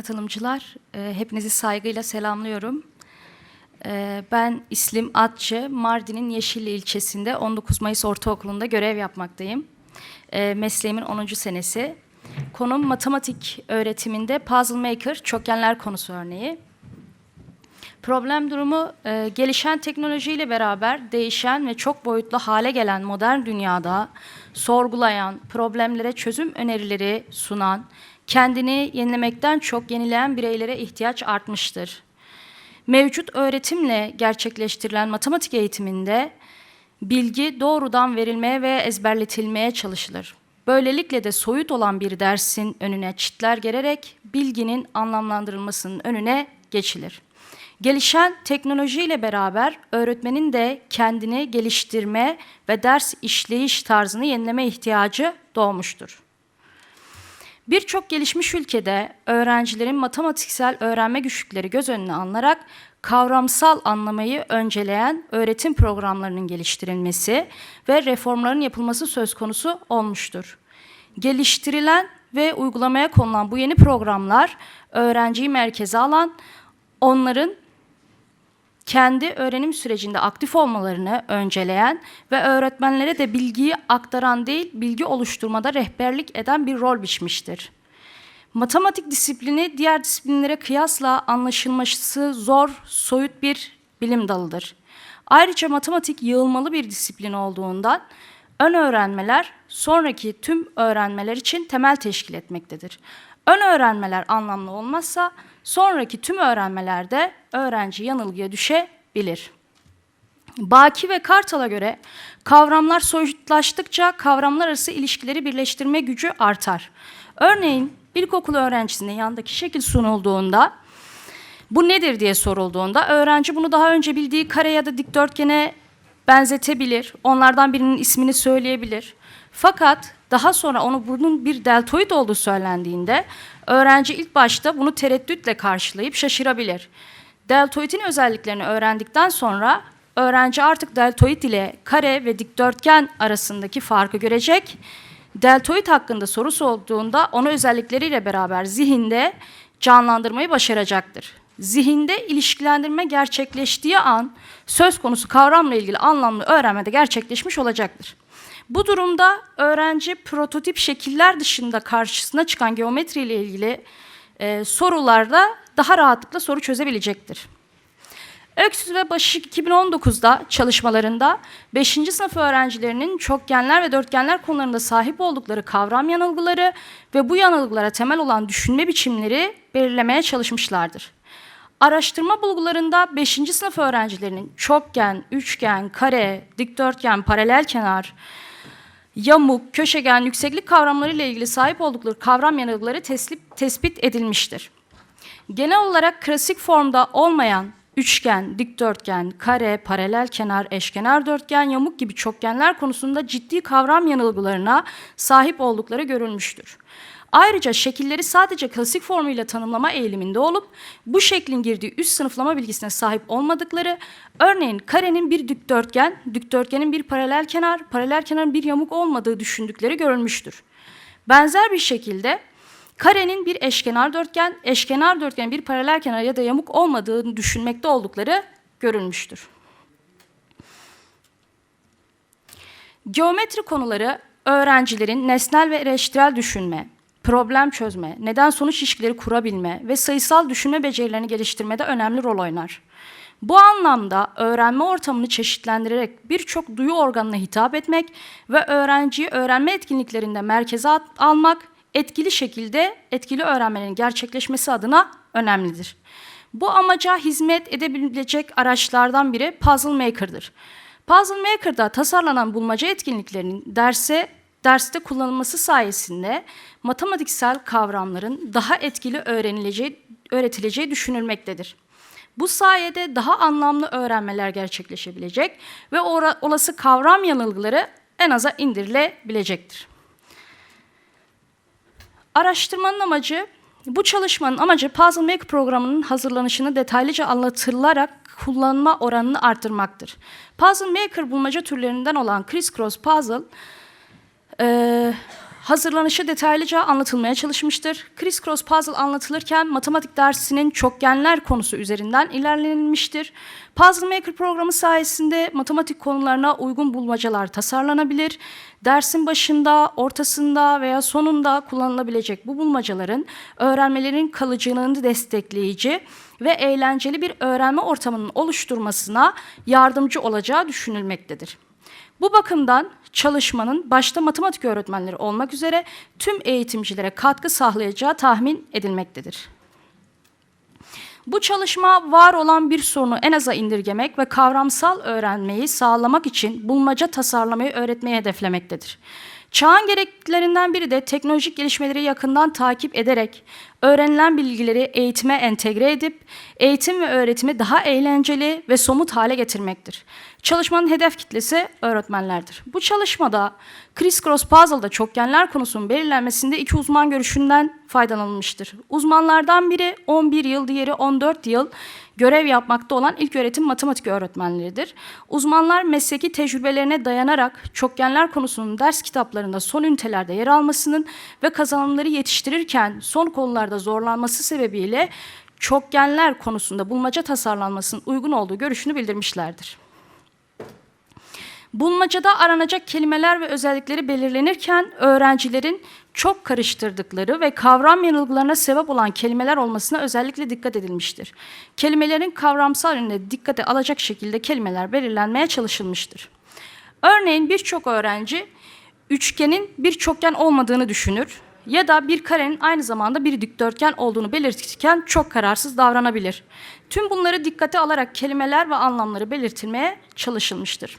katılımcılar. E, hepinizi saygıyla selamlıyorum. E, ben İslim Atçı, Mardin'in Yeşilli ilçesinde 19 Mayıs Ortaokulu'nda görev yapmaktayım. E, mesleğimin 10. senesi. Konum matematik öğretiminde Puzzle Maker, çokgenler konusu örneği. Problem durumu gelişen teknolojiyle beraber değişen ve çok boyutlu hale gelen modern dünyada sorgulayan, problemlere çözüm önerileri sunan, kendini yenilemekten çok yenileyen bireylere ihtiyaç artmıştır. Mevcut öğretimle gerçekleştirilen matematik eğitiminde bilgi doğrudan verilmeye ve ezberletilmeye çalışılır. Böylelikle de soyut olan bir dersin önüne çitler gererek bilginin anlamlandırılmasının önüne geçilir. Gelişen teknolojiyle beraber öğretmenin de kendini geliştirme ve ders işleyiş tarzını yenileme ihtiyacı doğmuştur. Birçok gelişmiş ülkede öğrencilerin matematiksel öğrenme güçlükleri göz önüne alınarak kavramsal anlamayı önceleyen öğretim programlarının geliştirilmesi ve reformların yapılması söz konusu olmuştur. Geliştirilen ve uygulamaya konulan bu yeni programlar öğrenciyi merkeze alan, onların kendi öğrenim sürecinde aktif olmalarını önceleyen ve öğretmenlere de bilgiyi aktaran değil, bilgi oluşturmada rehberlik eden bir rol biçmiştir. Matematik disiplini diğer disiplinlere kıyasla anlaşılması zor, soyut bir bilim dalıdır. Ayrıca matematik yığılmalı bir disiplin olduğundan ön öğrenmeler sonraki tüm öğrenmeler için temel teşkil etmektedir. Ön öğrenmeler anlamlı olmazsa sonraki tüm öğrenmelerde öğrenci yanılgıya düşebilir. Baki ve Kartal'a göre kavramlar soyutlaştıkça kavramlar arası ilişkileri birleştirme gücü artar. Örneğin ilkokul öğrencisinin yanındaki şekil sunulduğunda bu nedir diye sorulduğunda öğrenci bunu daha önce bildiği kare ya da dikdörtgene benzetebilir. Onlardan birinin ismini söyleyebilir. Fakat daha sonra onu bunun bir deltoid olduğu söylendiğinde öğrenci ilk başta bunu tereddütle karşılayıp şaşırabilir. Deltoidin özelliklerini öğrendikten sonra öğrenci artık deltoid ile kare ve dikdörtgen arasındaki farkı görecek. Deltoid hakkında sorusu olduğunda onu özellikleriyle beraber zihinde canlandırmayı başaracaktır. Zihinde ilişkilendirme gerçekleştiği an söz konusu kavramla ilgili anlamlı öğrenme de gerçekleşmiş olacaktır. Bu durumda öğrenci prototip şekiller dışında karşısına çıkan geometri ile ilgili e, sorularda daha rahatlıkla soru çözebilecektir. Öksüz ve Başışık 2019'da çalışmalarında 5. sınıf öğrencilerinin çokgenler ve dörtgenler konularında sahip oldukları kavram yanılgıları ve bu yanılgılara temel olan düşünme biçimleri belirlemeye çalışmışlardır. Araştırma bulgularında 5. sınıf öğrencilerinin çokgen, üçgen, kare, dikdörtgen, paralel kenar, yamuk, köşegen, yükseklik kavramları ile ilgili sahip oldukları kavram yanılgıları tespit, edilmiştir. Genel olarak klasik formda olmayan üçgen, dikdörtgen, kare, paralel kenar, eşkenar dörtgen, yamuk gibi çokgenler konusunda ciddi kavram yanılgılarına sahip oldukları görülmüştür. Ayrıca şekilleri sadece klasik formuyla tanımlama eğiliminde olup bu şeklin girdiği üst sınıflama bilgisine sahip olmadıkları, örneğin karenin bir dikdörtgen, dikdörtgenin bir paralel kenar, paralel kenarın bir yamuk olmadığı düşündükleri görülmüştür. Benzer bir şekilde karenin bir eşkenar dörtgen, eşkenar dörtgenin bir paralel kenar ya da yamuk olmadığını düşünmekte oldukları görülmüştür. Geometri konuları öğrencilerin nesnel ve eleştirel düşünme, problem çözme, neden sonuç ilişkileri kurabilme ve sayısal düşünme becerilerini geliştirmede önemli rol oynar. Bu anlamda öğrenme ortamını çeşitlendirerek birçok duyu organına hitap etmek ve öğrenciyi öğrenme etkinliklerinde merkeze almak etkili şekilde etkili öğrenmenin gerçekleşmesi adına önemlidir. Bu amaca hizmet edebilecek araçlardan biri Puzzle Maker'dır. Puzzle Maker'da tasarlanan bulmaca etkinliklerinin derse derste kullanılması sayesinde matematiksel kavramların daha etkili öğrenileceği, öğretileceği düşünülmektedir. Bu sayede daha anlamlı öğrenmeler gerçekleşebilecek ve olası kavram yanılgıları en aza indirilebilecektir. Araştırmanın amacı, bu çalışmanın amacı Puzzle Maker programının hazırlanışını detaylıca anlatılarak kullanma oranını arttırmaktır. Puzzle Maker bulmaca türlerinden olan Criss Cross Puzzle, e, hazırlanışı detaylıca anlatılmaya çalışmıştır. Criss Cross Puzzle anlatılırken matematik dersinin çokgenler konusu üzerinden ilerlenilmiştir. Puzzle Maker programı sayesinde matematik konularına uygun bulmacalar tasarlanabilir. Dersin başında, ortasında veya sonunda kullanılabilecek bu bulmacaların öğrenmelerin kalıcılığını destekleyici ve eğlenceli bir öğrenme ortamının oluşturmasına yardımcı olacağı düşünülmektedir. Bu bakımdan çalışmanın başta matematik öğretmenleri olmak üzere tüm eğitimcilere katkı sağlayacağı tahmin edilmektedir. Bu çalışma var olan bir sorunu en aza indirgemek ve kavramsal öğrenmeyi sağlamak için bulmaca tasarlamayı öğretmeyi hedeflemektedir. Çağın gereklerinden biri de teknolojik gelişmeleri yakından takip ederek öğrenilen bilgileri eğitime entegre edip eğitim ve öğretimi daha eğlenceli ve somut hale getirmektir. Çalışmanın hedef kitlesi öğretmenlerdir. Bu çalışmada Criss Cross Puzzle'da çokgenler konusunun belirlenmesinde iki uzman görüşünden faydalanılmıştır. Uzmanlardan biri 11 yıl, diğeri 14 yıl görev yapmakta olan ilk öğretim matematik öğretmenleridir. Uzmanlar mesleki tecrübelerine dayanarak çokgenler konusunun ders kitaplarında son ünitelerde yer almasının ve kazanımları yetiştirirken son konularda zorlanması sebebiyle çokgenler konusunda bulmaca tasarlanmasının uygun olduğu görüşünü bildirmişlerdir. Bulmacada aranacak kelimeler ve özellikleri belirlenirken öğrencilerin çok karıştırdıkları ve kavram yanılgılarına sebep olan kelimeler olmasına özellikle dikkat edilmiştir. Kelimelerin kavramsal yönüne dikkate alacak şekilde kelimeler belirlenmeye çalışılmıştır. Örneğin birçok öğrenci üçgenin bir çokgen olmadığını düşünür ya da bir karenin aynı zamanda bir dikdörtgen olduğunu belirtirken çok kararsız davranabilir. Tüm bunları dikkate alarak kelimeler ve anlamları belirtilmeye çalışılmıştır.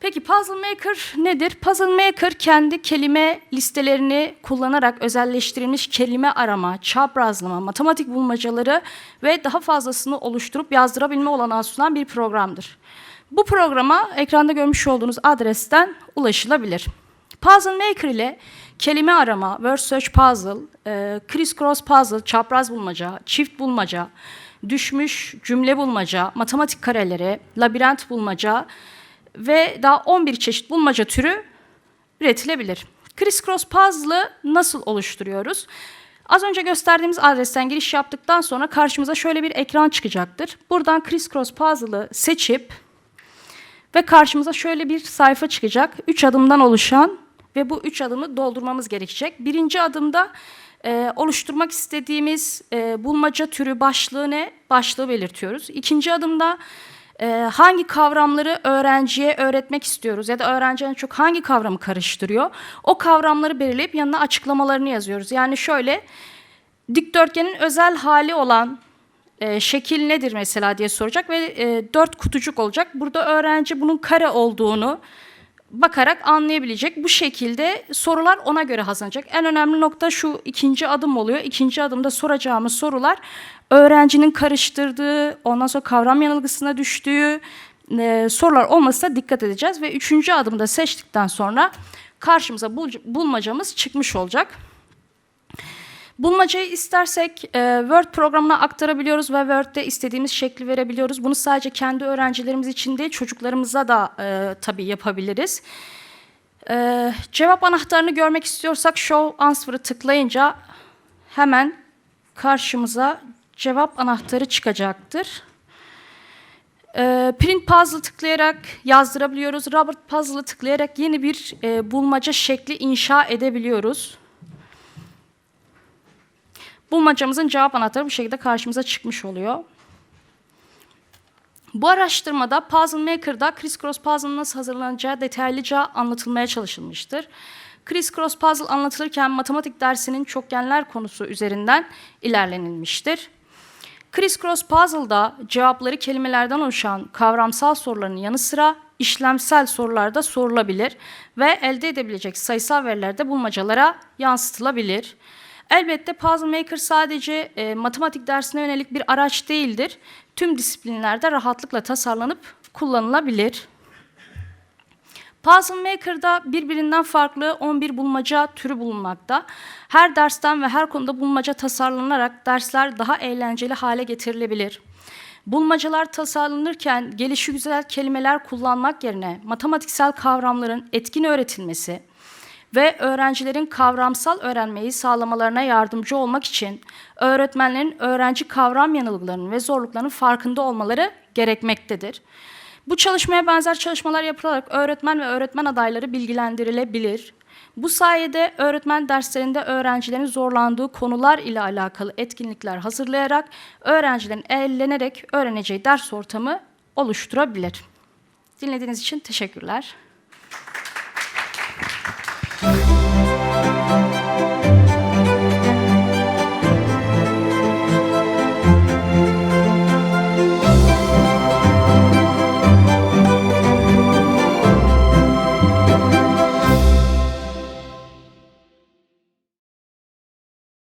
Peki Puzzle Maker nedir? Puzzle Maker kendi kelime listelerini kullanarak özelleştirilmiş kelime arama, çaprazlama, matematik bulmacaları ve daha fazlasını oluşturup yazdırabilme olanağı sunan bir programdır. Bu programa ekranda görmüş olduğunuz adresten ulaşılabilir. Puzzle Maker ile kelime arama, word search puzzle, e, criss cross puzzle, çapraz bulmaca, çift bulmaca, düşmüş cümle bulmaca, matematik kareleri, labirent bulmaca, ve daha 11 çeşit bulmaca türü üretilebilir. Criss Cross Puzzle'ı nasıl oluşturuyoruz? Az önce gösterdiğimiz adresten giriş yaptıktan sonra karşımıza şöyle bir ekran çıkacaktır. Buradan Criss Cross Puzzle'ı seçip ve karşımıza şöyle bir sayfa çıkacak. Üç adımdan oluşan ve bu üç adımı doldurmamız gerekecek. Birinci adımda e, oluşturmak istediğimiz e, bulmaca türü başlığı ne? Başlığı belirtiyoruz. İkinci adımda e, hangi kavramları öğrenciye öğretmek istiyoruz ya da öğrenci en çok hangi kavramı karıştırıyor? O kavramları belirleyip yanına açıklamalarını yazıyoruz. Yani şöyle dikdörtgenin özel hali olan e, şekil nedir mesela diye soracak ve e, dört kutucuk olacak. Burada öğrenci bunun kare olduğunu bakarak anlayabilecek. Bu şekilde sorular ona göre hazırlanacak. En önemli nokta şu ikinci adım oluyor. İkinci adımda soracağımız sorular öğrencinin karıştırdığı, ondan sonra kavram yanılgısına düştüğü e, sorular olmasına dikkat edeceğiz. Ve üçüncü adımda seçtikten sonra karşımıza bul, bulmacamız çıkmış olacak. Bulmacayı istersek e, Word programına aktarabiliyoruz ve Word'de istediğimiz şekli verebiliyoruz. Bunu sadece kendi öğrencilerimiz için değil, çocuklarımıza da e, tabii yapabiliriz. E, cevap anahtarını görmek istiyorsak Show Answer'ı tıklayınca hemen karşımıza cevap anahtarı çıkacaktır. E, print Puzzle tıklayarak yazdırabiliyoruz. Robert Puzzle'ı tıklayarak yeni bir e, bulmaca şekli inşa edebiliyoruz. Bulmacamızın cevap anahtarı bu şekilde karşımıza çıkmış oluyor. Bu araştırmada Puzzle Maker'da Criss Cross Puzzle'ın nasıl hazırlanacağı detaylıca anlatılmaya çalışılmıştır. Criss Cross Puzzle anlatılırken matematik dersinin çokgenler konusu üzerinden ilerlenilmiştir. Criss Cross Puzzle'da cevapları kelimelerden oluşan kavramsal soruların yanı sıra işlemsel sorular da sorulabilir ve elde edebilecek sayısal veriler de bulmacalara yansıtılabilir. Elbette Puzzle Maker sadece e, matematik dersine yönelik bir araç değildir. Tüm disiplinlerde rahatlıkla tasarlanıp kullanılabilir. Puzzle Maker'da birbirinden farklı 11 bulmaca türü bulunmakta. Her dersten ve her konuda bulmaca tasarlanarak dersler daha eğlenceli hale getirilebilir. Bulmacalar tasarlanırken gelişigüzel kelimeler kullanmak yerine matematiksel kavramların etkin öğretilmesi ve öğrencilerin kavramsal öğrenmeyi sağlamalarına yardımcı olmak için öğretmenlerin öğrenci kavram yanılgılarının ve zorluklarının farkında olmaları gerekmektedir. Bu çalışmaya benzer çalışmalar yapılarak öğretmen ve öğretmen adayları bilgilendirilebilir. Bu sayede öğretmen derslerinde öğrencilerin zorlandığı konular ile alakalı etkinlikler hazırlayarak öğrencilerin eğlenerek öğreneceği ders ortamı oluşturabilir. Dinlediğiniz için teşekkürler.